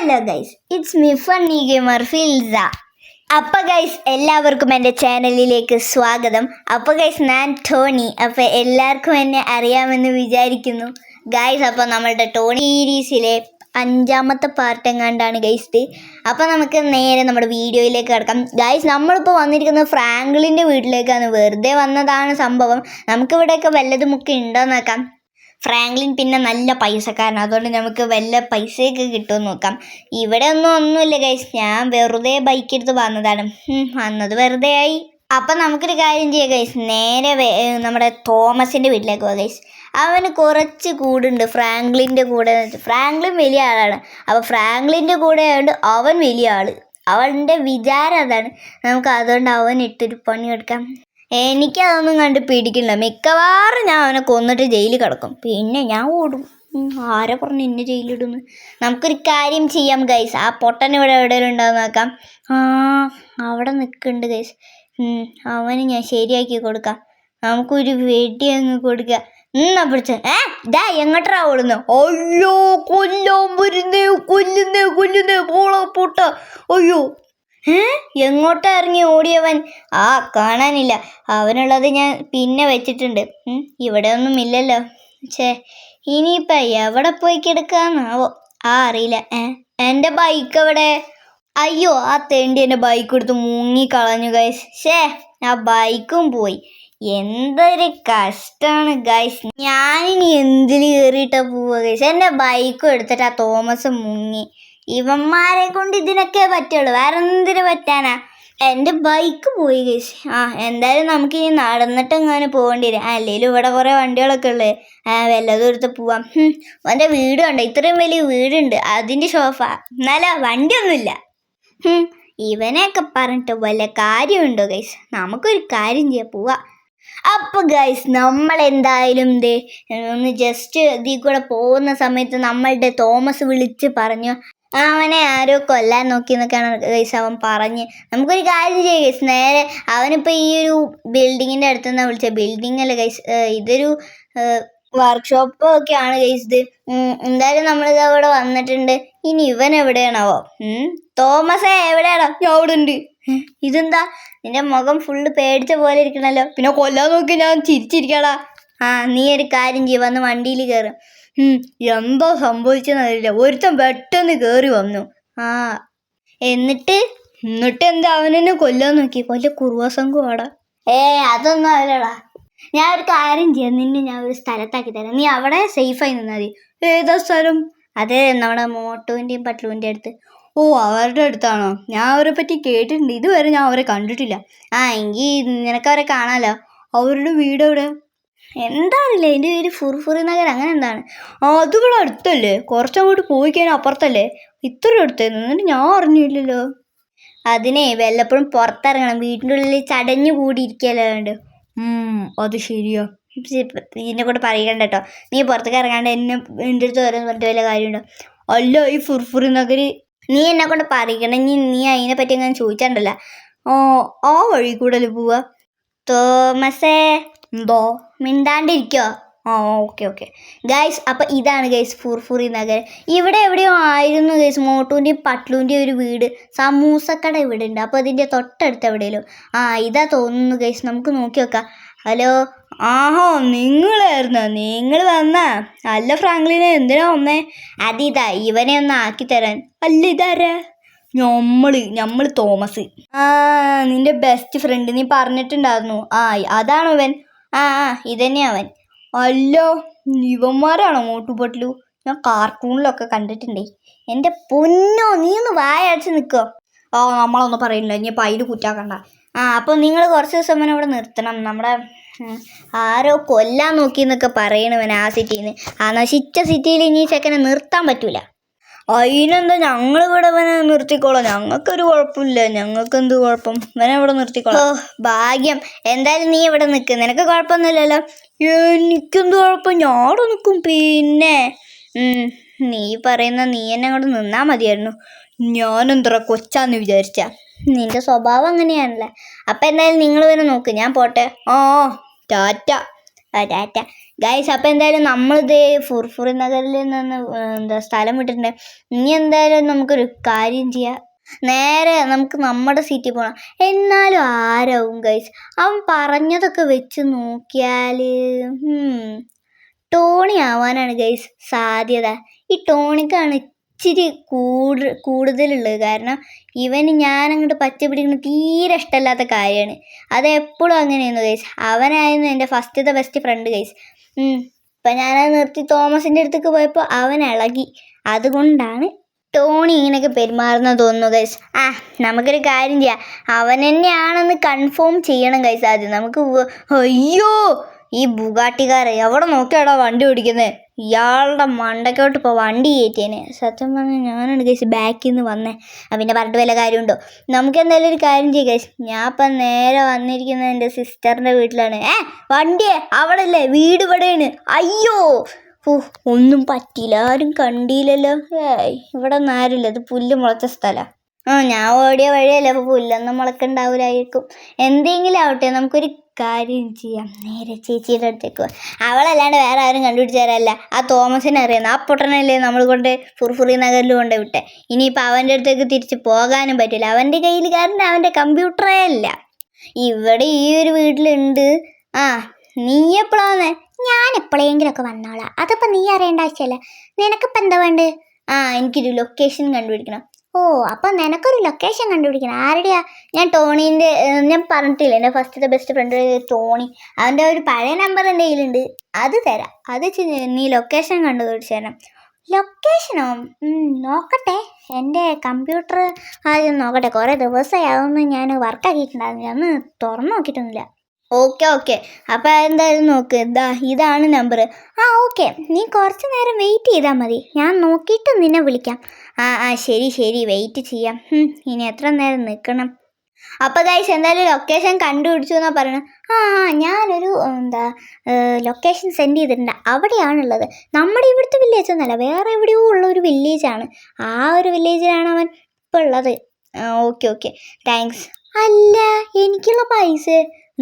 Hello guys it's me funny gamer ഫിൽസ അപ്പ guys എല്ലാവർക്കും എന്റെ ചാനലിലേക്ക് സ്വാഗതം. അപ്പ ഗൈസ് ഞാൻ ടോണി. അപ്പോൾ എല്ലാവർക്കും എന്നെ അറിയാമെന്ന് വിചാരിക്കുന്നു. ഗൈസ് അപ്പോൾ നമ്മളുടെ ടോണി സീരീസിലെ അഞ്ചാമത്തെ പാർട്ട് എങ്ങാണ്ടാണ് ഗൈസ് ഇത് അപ്പോൾ നമുക്ക് നേരെ നമ്മുടെ വീഡിയോയിലേക്ക് കിടക്കാം. ഗൈസ് നമ്മളിപ്പോൾ വന്നിരിക്കുന്നത് ഫ്രാങ്ക്ലിന്റെ വീട്ടിലേക്കാണ്. വെറുതെ വന്നതാണ് സംഭവം. നമുക്കിവിടെയൊക്കെ വല്ലതുമൊക്കെ ഉണ്ടോ നോക്കാം. ഫ്രാങ്ക്ലിൻ പിന്നെ നല്ല പൈസക്കാരനാണ് അതുകൊണ്ട് നമുക്ക് വല്ല പൈസയൊക്കെ കിട്ടുമെന്ന് നോക്കാം. ഇവിടെ ഒന്നും ഒന്നുമില്ല ഗൈസ് ഞാൻ വെറുതെ ബൈക്ക് എടുത്ത് വന്നതാണ്. വന്നത് വെറുതെ ആയി. അപ്പം നമുക്കൊരു കാര്യം ചെയ്യാം ഗൈസ് നേരെ നമ്മുടെ തോമസിന്റെ വീട്ടിലേക്ക് പോകാം ഗൈസ് അവന് കുറച്ച് കൂടുണ്ട്. ഫ്രാങ്ക്ലിന്റെ കൂടെ ഫ്രാങ്ക്ലിൻ വലിയ ആളാണ്. അപ്പോൾ ഫ്രാങ്ക്ലിന്റെ കൂടെ ആയതുകൊണ്ട് അവൻ വലിയ ആൾ അവന്റെ വിചാരം അതാണ്. നമുക്ക് അതുകൊണ്ട് അവൻ ഇട്ടൊരു പണി എടുക്കാം എനിക്കതൊന്നും കണ്ട് പിടിക്കില്ല. മിക്കവാറും ഞാൻ അവനെ കൊന്നിട്ട് ജയിലിൽ കിടക്കും. പിന്നെ ഞാൻ ഓടും. ആരെ പറഞ്ഞു എന്നെ ജയിലിടുന്നു നമുക്കൊരു കാര്യം ചെയ്യാം ഗൈസ് ആ പൊട്ടൻ ഇവിടെ എവിടെയെങ്കിലും ഉണ്ടാവും നോക്കാം. ആ അവിടെ നിൽക്കുന്നുണ്ട് ഗൈസ് അവന് ഞാൻ ശരിയാക്കി കൊടുക്കാം. നമുക്കൊരു വെടി അങ്ങ് കൊടുക്കുക എന്നാ പിടിച്ച? ഏ ഇതാ എങ്ങോട്ടാ ഓടുന്നു? അയ്യോ കൊല്ലാൻ വരുന്നേ കൊല്ലുന്നേ കൊല്ലുന്നേ. പോളോ പൊട്ട. അയ്യോ. എങ്ങോട്ടാ ഇറങ്ങി ഓടിയവൻ? ആ കാണാനില്ല. അവനുള്ളത് ഞാൻ പിന്നെ വെച്ചിട്ടുണ്ട്. ഇവിടെ ഒന്നും ഇല്ലല്ലോ. ഛേ ഇനിയിപ്പം എവിടെ പോയി കിടക്കാന്നാവോ? ആ അറിയില്ല. എന്റെ ബൈക്ക് എവിടെ? അയ്യോ ആ തേണ്ടി എന്റെ ബൈക്ക് എടുത്ത് മുങ്ങി കളഞ്ഞു ഗൈസ് ഷേ ആ ബൈക്കും പോയി. എന്തൊരു കഷ്ടമാണ് ഗൈസ് ഞാനിനി എന്തിൽ കയറിയിട്ടാ പോവുക ഗൈസ് എന്റെ ബൈക്കും എടുത്തിട്ട് ആ തോമസ് മുങ്ങി. ഇവന്മാരെ കൊണ്ട് ഇതിനൊക്കെ പറ്റുള്ളൂ. വേറെ എന്തിനു പറ്റാനാ? എന്റെ ബൈക്ക് പോയി കേസ് ആ എന്തായാലും നമുക്ക് ഇനി നടന്നിട്ട് അങ്ങനെ പോകേണ്ടി വരും അല്ലെങ്കിലും ഇവിടെ കുറേ വണ്ടികളൊക്കെ ഉള്ളത് വല്ല ദൂരത്ത് പോവാം. അവന്റെ വീട് കണ്ടോ? ഇത്രയും വലിയ വീടുണ്ട്. അതിന്റെ ഷോഫ എന്നാലോ വണ്ടിയൊന്നുമില്ല. ഇവനെയൊക്കെ പറഞ്ഞിട്ട് വല്ല കാര്യമുണ്ടോ ഗൈസ് നമുക്കൊരു കാര്യം ചെയ്യാം. പോവാ. അപ്പോൾ ഗൈസ് നമ്മൾ എന്തായാലും ദേ ഒന്ന് ജസ്റ്റ് ഇതിൽ കൂടെ പോകുന്ന സമയത്ത് നമ്മളുടെ തോമസ് വിളിച്ച് പറഞ്ഞു അവനെ ആരോ കൊല്ലാൻ നോക്കി എന്നൊക്കെയാണ് ഗൈസ് അവൻ പറഞ്ഞ്. നമുക്കൊരു കാര്യം ചെയ്യാം ഗൈസ് നേരെ അവനിപ്പോൾ ഈ ഒരു ബിൽഡിങ്ങിന്റെ അടുത്ത് നിന്നാണ് വിളിച്ചത് ബിൽഡിംഗ് അല്ല ഗൈസ് ഇതൊരു വർക്ക്ഷോപ്പ് ഒക്കെയാണ് ഗൈസ് ഇത്. എന്തായാലും നമ്മളിത് അവിടെ വന്നിട്ടുണ്ട്. ഇനി ഇവൻ എവിടെയാണാവോ? തോമസ് എവിടെയാണോ ഞാൻ അവിടെ ഉണ്ട് ഇതെന്താ? നിന്റെ മുഖം ഫുള്ള് പേടിച്ച പോലെ ഇരിക്കണല്ലോ. പിന്നെ കൊല്ലാൻ നോക്കി ഞാൻ ചിരിച്ചിരിക്കടാ ആ നീ ഒരു കാര്യം ചെയ്യ. വന്ന് വണ്ടിയിൽ കയറും എന്തോ സംഭവിച്ചെന്നറിയില്ല ഒരുത്തൻ പെട്ടെന്ന് കയറി വന്നു. ആ എന്നിട്ട്? എന്നിട്ട് എന്താ അവനെന്നെ കൊല്ലാൻ നോക്കി? കൊല്ല കുറുവ സംഘമാടാ ഏ അതൊന്നും അല്ലടാ. ഞാൻ ഒരു കാര്യം ചെയ്യാം. നിന്നെ ഞാൻ ഒരു സ്ഥലത്താക്കി തരാം. നീ അവിടെ സേഫായി നിന്നാൽ മതി. ഏതാ സ്ഥലം? അതെ നമ്മുടെ മോട്ടുവിന്റെയും പട്ലുവിന്റെ അടുത്ത്. ഓ അവരുടെ അടുത്താണോ? ഞാൻ അവരെ പറ്റി കേട്ടിട്ടുണ്ട്. ഇതുവരെ ഞാൻ അവരെ കണ്ടിട്ടില്ല. ആ എങ്കിൽ നിനക്കവരെ കാണാമല്ലോ അവരുടെ വീട് എവിടെ? എന്താ എന്റെ പേര്? ഫുർഫുറി നഗർ. അങ്ങനെ എന്താണ്? ആ അടുത്തല്ലേ? കുറച്ചങ്ങോട്ട് പോയി കഴിഞ്ഞാൽ അപ്പുറത്തല്ലേ? ഇത്ര അടുത്ത്. എന്നിട്ട് ഞാൻ അറിഞ്ഞില്ലല്ലോ. അതിനെ വല്ലപ്പോഴും പുറത്തിറങ്ങണം. വീടിന്റെ ഉള്ളിൽ ചടഞ്ഞു കൂടി ഇരിക്കുകയല്ലേ വേണ്ട അത് ശരിയാ. ഇതിനെ കൂടെ പറയണ്ട കേട്ടോ. നീ പുറത്തേക്ക് ഇറങ്ങാണ്ട് എന്നെ എന്റെ അടുത്ത് വരാൻ പറഞ്ഞിട്ട് വല്ല കാര്യമുണ്ടോ? അല്ല ഈ ഫുർഫുറി നഗരി. നീ എന്നെ കൊണ്ട് പറയിക്കണം നീ നീ അതിനെ പറ്റി അങ്ങനെ ചോദിച്ചാണ്ടല്ല. ഓ ആ വഴി കൂടെ പോവാ? തോമസേ. എന്തോ? മിണ്ടാണ്ടിരിക്കോ? ആ ഓക്കെ ഓക്കെ. ഗൈസ് അപ്പം ഇതാണ് ഗൈസ് ഫുർഫുറി നഗരം. ഇവിടെ എവിടെയോ ആയിരുന്നു ഗൈസ് മോട്ടുവിന്റെയും പട്ലുവിന്റെയും ഒരു വീട്. സമൂസക്കട ഇവിടെ ഉണ്ട്. അപ്പോൾ അതിന്റെ തൊട്ടടുത്ത് എവിടെയല്ലോ ആ ഇതാ തോന്നുന്നു ഗൈസ് നമുക്ക് നോക്കി നോക്കാം. ഹലോ ആഹോ നിങ്ങളായിരുന്നോ? നിങ്ങൾ വന്നാ? അല്ല ഫ്രാങ്ക്ലിനെ എന്തിനാ വന്നേ? അതിതാ ഇവനെ ഒന്ന് ആക്കി തരാൻ. അല്ല ഇതാരാ? ഞമ്മൾ ഞമ്മൾ തോമസ്. ആ നിന്റെ ബെസ്റ്റ് ഫ്രണ്ട് നീ പറഞ്ഞിട്ടുണ്ടായിരുന്നു. ആ അതാണോ അവൻ ആ ആ ഇതന്നെ അവൻ. അല്ലോ ഇവന്മാരാണോ മോട്ടുപൊട്ടലു ഞാൻ കാർട്ടൂണിലൊക്കെ കണ്ടിട്ടുണ്ടേ. എന്റെ പൊന്നോ നീ ഒന്ന് വായടച്ച് നിൽക്കോ. ഓ നമ്മളൊന്നും പറയുന്നില്ല ഇനി അപ്പം അതിൽ കുറ്റാക്കണ്ട ആ അപ്പോൾ നിങ്ങൾ കുറച്ച് ദിവസം മുന്നേ ഇവിടെ നിർത്തണം. നമ്മുടെ ആരോ കൊല്ലാൻ നോക്കി എന്നൊക്കെ പറയണവൻ ആ സിറ്റിയിൽ നിന്ന് ആ നശിച്ച സിറ്റിയിൽ ഇനി ചെക്കനെ നിർത്താൻ പറ്റൂല. അതിനെന്താ ഞങ്ങൾ ഇവിടെ ഇവനെ നിർത്തിക്കോളാം. ഞങ്ങൾക്കൊരു കുഴപ്പമില്ല. ഞങ്ങൾക്ക് എന്ത് കുഴപ്പം? ഇവനെ ഇവിടെ നിർത്തിക്കോളാം. ഓ ഭാഗ്യം. എന്തായാലും നീ ഇവിടെ നിൽക്ക് നിനക്ക് കുഴപ്പമൊന്നുമില്ലല്ലോ? എനിക്കെന്ത് കുഴപ്പം? ഞാൻ അവിടെ നിൽക്കും പിന്നെ നീ പറയുന്ന നീ എന്നെ അങ്ങോട്ട് നിന്നാ മതിയായിരുന്നു. ഞാനെന്തറ കൊച്ചാന്ന് വിചാരിച്ച? നിന്റെ സ്വഭാവം അങ്ങനെയാണല്ലേ? അപ്പം എന്തായാലും നിങ്ങൾ വരെ നോക്ക്. ഞാൻ പോട്ടെ. ഓ ടാറ്റ. ടാറ്റ ഗൈസ് അപ്പം എന്തായാലും നമ്മളിത് ഫുർഫുറി നഗറിൽ നിന്ന് എന്താ സ്ഥലം വിട്ടിട്ടുണ്ട്. ഇനി എന്തായാലും നമുക്കൊരു കാര്യം ചെയ്യാം. നേരെ നമുക്ക് നമ്മുടെ സീറ്റിൽ പോകണം എന്നാലും ആരാവും ഗൈസ് അവൻ പറഞ്ഞതൊക്കെ വെച്ച് നോക്കിയാൽ ടോണി ആവാനാണ് ഗൈസ് സാധ്യത. ഈ ടോണിക്കാണ് ഇച്ചിരി കൂടു കൂടുതലുള്ളത്. കാരണം ഇവന് ഞാൻ അങ്ങോട്ട് പച്ച പിടിക്കുന്നത് തീരെ ഇഷ്ടമല്ലാത്ത കാര്യമാണ്. അത് എപ്പോഴും അങ്ങനെയായിരുന്നു ഗൈസ് അവനായിരുന്നു എന്റെ ഫസ്റ്റത്തെ ബെസ്റ്റ് ഫ്രണ്ട് ഗൈസ് ഇപ്പം ഞാനത് നിർത്തി തോമസിന്റെ അടുത്തേക്ക് പോയപ്പോൾ അവൻ ഇളകി. അതുകൊണ്ടാണ് ടോണി ഇങ്ങനെയൊക്കെ പെരുമാറുന്നത് തോന്നുന്നു ഗൈസ് ആ നമുക്കൊരു കാര്യം ചെയ്യാം. അവൻ തന്നെയാണെന്ന് കൺഫേം ചെയ്യണം ഗൈസ് ആദ്യം. നമുക്ക് അയ്യോ! ഈ ബുഗാട്ടിക്കാരെ എവിടെ നോക്കിയാടാ വണ്ടി ഓടിക്കുന്നത് ഇയാളുടെ മണ്ടക്കോട്ട് ഇപ്പോൾ വണ്ടി കയറ്റിയേനെ. സത്യം പറഞ്ഞാൽ ഞാനാണ് കേസ് ബാക്കിൽ നിന്ന് വന്നേ പിന്നെ പറഞ്ഞിട്ട് വല്ല കാര്യമുണ്ടോ? നമുക്ക് എന്തായാലും ഒരു കാര്യം ചെയ്യാം കേസ് ഞാൻ ഇപ്പം നേരെ വന്നിരിക്കുന്നത് എന്റെ സിസ്റ്ററിന്റെ വീട്ടിലാണ്. ഏ വണ്ടിയെ അവിടെ അല്ലേ വീട് ഇവിടെയാണ്. അയ്യോ! ഓ ഒന്നും പറ്റിയില്ല. ആരും കണ്ടില്ലല്ലോ. ഏയ് ഇവിടെ ഒന്നും ആരുമില്ല. ഇത് പുല്ല് മുളച്ച സ്ഥലമാണ് ആ ഞാൻ ഓടിയ വഴിയല്ല. അപ്പോൾ പുല്ലൊന്നും മുളക്കുണ്ടാവില്ലായിരിക്കും എന്തെങ്കിലും ആവട്ടെ. നമുക്കൊരു കാര്യം ചെയ്യാം. നേരെ ചേച്ചിയുടെ അടുത്തേക്ക് അവളല്ലാണ്ട് വേറെ ആരും കണ്ടുപിടിച്ച് തരാല്ല ആ തോമസിനെ അറിയുന്ന ആ പൊട്ടനല്ലേ നമ്മൾ കൊണ്ട് ഫുർഫുറി നഗറിൽ കൊണ്ട് വിട്ടെ. ഇനിയിപ്പോൾ അവന്റെ അടുത്തേക്ക് തിരിച്ച് പോകാനും പറ്റില്ല. അവന്റെ കയ്യിൽ കാരണം അവന്റെ കമ്പ്യൂട്ടറേ അല്ല. ഇവിടെ ഈ ഒരു വീട്ടിലുണ്ട്. ആ നീ എപ്പോഴാന്ന് ഞാൻ എപ്പോഴെങ്കിലുമൊക്കെ വന്നോളാം. അതിപ്പോൾ നീ അറിയേണ്ട ആവശ്യമില്ല നിനക്കിപ്പോൾ എന്താ വേണ്ടത് ആ എനിക്കൊരു ലൊക്കേഷൻ കണ്ടുപിടിക്കണം. ഓ അപ്പം നിനക്കൊരു ലൊക്കേഷൻ കണ്ടുപിടിക്കണം. ആരുടെയാ? ഞാൻ ടോണീന്റെ ഞാൻ പറഞ്ഞിട്ടില്ല എന്റെ ഫസ്റ്റത്തെ ബെസ്റ്റ് ഫ്രണ്ട് ടോണി. അവന്റെ ഒരു പഴയ നമ്പർ എന്റെ കയ്യിലുണ്ട് അത് തരാം. അത് നീ ലൊക്കേഷൻ കണ്ടുപിടിച്ച് തരണം. ലൊക്കേഷനോ നോക്കട്ടെ. എന്റെ കമ്പ്യൂട്ടർ ആദ്യം നോക്കട്ടെ. കുറേ ദിവസമായി അതൊന്നും ഞാൻ വർക്കാക്കിയിട്ടുണ്ടായിരുന്നില്ല അന്ന് തുറന്നു നോക്കിയിട്ടൊന്നുമില്ല. Okay okay. അപ്പോൾ എന്തായാലും നോക്ക്. ഇതാ ഇതാണ് നമ്പർ ആ ഓക്കെ. നീ കുറച്ച് നേരം വെയിറ്റ് ചെയ്താൽ മതി. ഞാൻ നോക്കിയിട്ട് നിന്നെ വിളിക്കാം. ആ ആ ശരി ശരി. വെയിറ്റ് ചെയ്യാം. ഇനി എത്ര നേരം നിൽക്കണം അപ്പോൾ ഗൈസ് എന്തായാലും ലൊക്കേഷൻ കണ്ടുപിടിച്ചു എന്നാണ് പറയുന്നത് ആ ഞാനൊരു എന്താ ലൊക്കേഷൻ സെൻഡ് ചെയ്തിട്ടുണ്ട്. അവിടെയാണുള്ളത്. നമ്മുടെ ഇവിടുത്തെ വില്ലേജ് ഒന്നല്ല. വേറെ എവിടെയോ ഉള്ള ഒരു വില്ലേജാണ് ആ ഒരു വില്ലേജിലാണ് അവൻ ഇപ്പോൾ ഉള്ളത്. Okay okay. താങ്ക്സ് അല്ല എനിക്കുള്ള പൈസ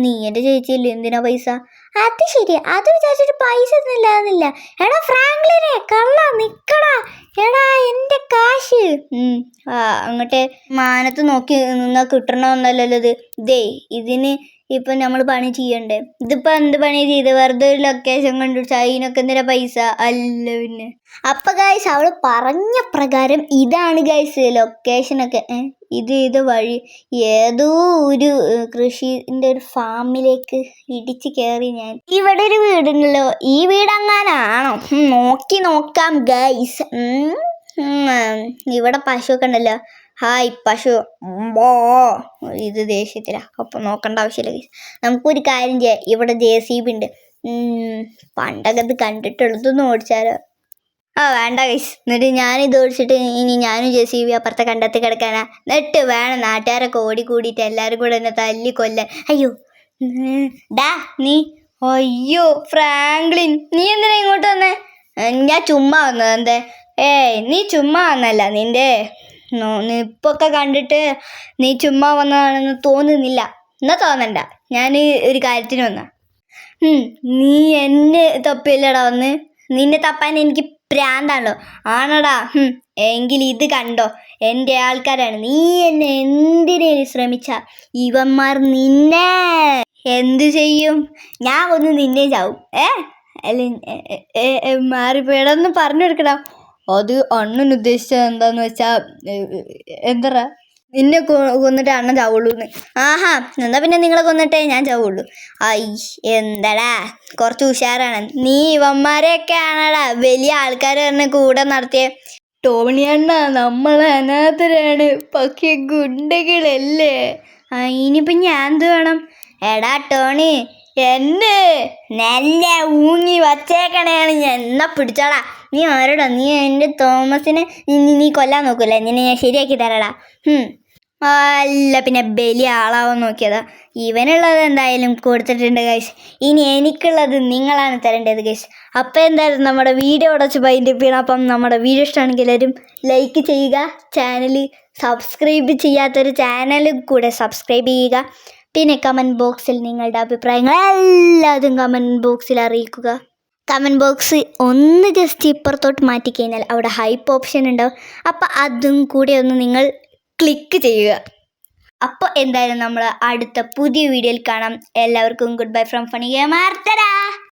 നീ എന്റെ ചേച്ചിയല്ലേ? എന്തിനാ പൈസ? അത് ശരി. അത് വിചാരിച്ചിട്ട് പൈസ ഒന്നുമില്ലാന്നില്ല എടാ ഫ്രാങ്ക്ലിനെ കള്ള നിക്കടാ. എടാ എന്റെ കാശ്. അങ്ങോട്ടെ അങ്ങോട്ട് മാനത്ത് നോക്കി നിന്നാ കിട്ടണമെന്നല്ലല്ലോ ഇത്. ദേ ഇതിന് ഇപ്പൊ നമ്മൾ പണി ചെയ്യണ്ടേ. ഇതിപ്പോൾ എന്ത് പണി ചെയ്ത്? വെറുതെ ഒരു ലൊക്കേഷൻ കണ്ടു. അതിനൊക്കെ എന്തിനാ പൈസ? അല്ല പിന്നെ. അപ്പം ഗായ്സ് അവൾ പറഞ്ഞ പ്രകാരം ഇതാണ് ഗായ്സ് ലൊക്കേഷനൊക്കെ ഏ? ഇത് ഇത് വഴി ഏതോ ഒരു കൃഷിന്റെ ഒരു ഫാമിലേക്ക് ഇടിച്ച് കയറി ഞാൻ. ഇവിടെ ഒരു വീടുണ്ടല്ലോ. ഈ വീട് അങ്ങാനാണോ? നോക്കി നോക്കാം ഗൈസ് ഇവിടെ പശുവൊക്കെ ഉണ്ടല്ലോ. ഹായ് പശു. ബോ ഇത് ദേഷ്യത്തിലാ. അപ്പം നോക്കേണ്ട ആവശ്യമില്ല ഗൈസ് നമുക്കൊരു കാര്യം ചെയ്യാം. ഇവിടെ ജെ സി ബി ഉണ്ട്. പണ്ടൊക്കെ ഇത് കണ്ടിട്ടുള്ളതൊന്നും ഓടിച്ചാലോ. ആ വേണ്ട ഗൈസ് എന്നിട്ട് ഞാനിത് ഓടിച്ചിട്ട് ഇനി ഞാനും ജെ സി ബി അപ്പുറത്തെ കണ്ടെത്തി കിടക്കാനാ. എന്നിട്ട് വേണം നാട്ടുകാരൊക്കെ ഓടി കൂടിയിട്ട് എല്ലാവരും കൂടെ എന്നെ തല്ലി കൊല്ല അയ്യോ. ഡാ നീ. അയ്യോ ഫ്രാങ്ക്ലിൻ. നീ എന്തിനാ ഇങ്ങോട്ട് വന്നേ? ഞാൻ ചുമ്മാ വന്നത് എന്തേ? ഏയ് നീ ചുമ്മാ വന്നല്ല നിന്റെ. ഇപ്പൊക്കെ കണ്ടിട്ട് നീ ചുമ്മാ വന്നതാണെന്ന് തോന്നുന്നില്ല. എന്നാ തോന്നണ്ട. ഞാൻ ഒരു കാര്യത്തിന് വന്ന. നീ എന്നെ തപ്പില്ലടാ വന്ന്. നിന്നെ തപ്പാൻ എനിക്ക് പ്രാന്താണല്ലോ. ആണടാ. എങ്കിൽ ഇത് കണ്ടോ. എന്റെ ആൾക്കാരാണ്. നീ എന്നെ എന്തിനേലും ശ്രമിച്ച? ഇവന്മാർ നിന്നെ. എന്തു ചെയ്യും? ഞാൻ ഒന്ന് നിന്നെ ചാവും. ഏ? അല്ല മാറിപ്പോയടാന്ന് പറഞ്ഞു കൊടുക്കടാ. അത് അണ്ണൻ ഉദ്ദേശിച്ചത് എന്താന്ന് വെച്ചാ എന്താ നിന്നെ കൊന്നിട്ട് അണ്ണൻ ചാവുള്ളൂ ആഹാ എന്നാ പിന്നെ നിങ്ങളെ കൊന്നിട്ടേ ഞാൻ ചാവുള്ളൂ. ഐ എന്താടാ? കുറച്ച് ഉഷാറാണ്. നീ ഇവന്മാരെയൊക്കെ ആണടാ വലിയ ആൾക്കാർ പറഞ്ഞ കൂടെ നടത്തിയ. ടോണി അണ്ണ നമ്മൾ അനാഥരാണ്. പക്ഷെ ഗുണ്ടകളല്ലേ? ഇനിയിപ്പം ഞാൻ എന്ത് വേണം? എടാ ടോണി എന്നെ നല്ല ഊങ്ങി വച്ചേക്കണേണ് ഞാൻ എന്നാ പിടിച്ചോടാ നീ ആരോടാ? നീ എന്റെ തോമസിനെ നീ കൊല്ലാൻ നോക്കൂലേ നിന്നെ ഞാൻ ശരിയാക്കി തരാടാ. അല്ല പിന്നെ ബലി ആളാവാൻ നോക്കിയതാ. ഇവനുള്ളത് എന്തായാലും കൊടുത്തിട്ടുണ്ട് ഗൈസ്. ഇനി എനിക്കുള്ളത് നിങ്ങളാണ് തരേണ്ടത് ഗൈസ്. അപ്പോൾ എന്തായാലും നമ്മുടെ വീഡിയോ ഉടച്ച് പൈന്റെ ചെയ്യണം. അപ്പം നമ്മുടെ വീഡിയോ ഇഷ്ടമാണെങ്കിൽ എല്ലാവരും ലൈക്ക് ചെയ്യുക. ചാനൽ സബ്സ്ക്രൈബ് ചെയ്യാത്തൊരു ചാനൽ കൂടെ സബ്സ്ക്രൈബ് ചെയ്യുക. പിന്നെ കമന്റ് ബോക്സിൽ നിങ്ങളുടെ അഭിപ്രായങ്ങൾ എല്ലാതും കമന്റ് ബോക്സിൽ അറിയിക്കുക. കമന്റ് ബോക്സ് ഒന്ന് ജസ്റ്റ് ഇപ്പുറത്തോട്ട് മാറ്റി കഴിഞ്ഞാൽ അവിടെ ഹൈപ്പ് ഓപ്ഷൻ ഉണ്ടാവും അപ്പോൾ അതും കൂടി ഒന്ന് നിങ്ങൾ ക്ലിക്ക് ചെയ്യുക. അപ്പോൾ എന്തായാലും നമ്മൾ അടുത്ത പുതിയ വീഡിയോയിൽ കാണാം. എല്ലാവർക്കും good bye from funny game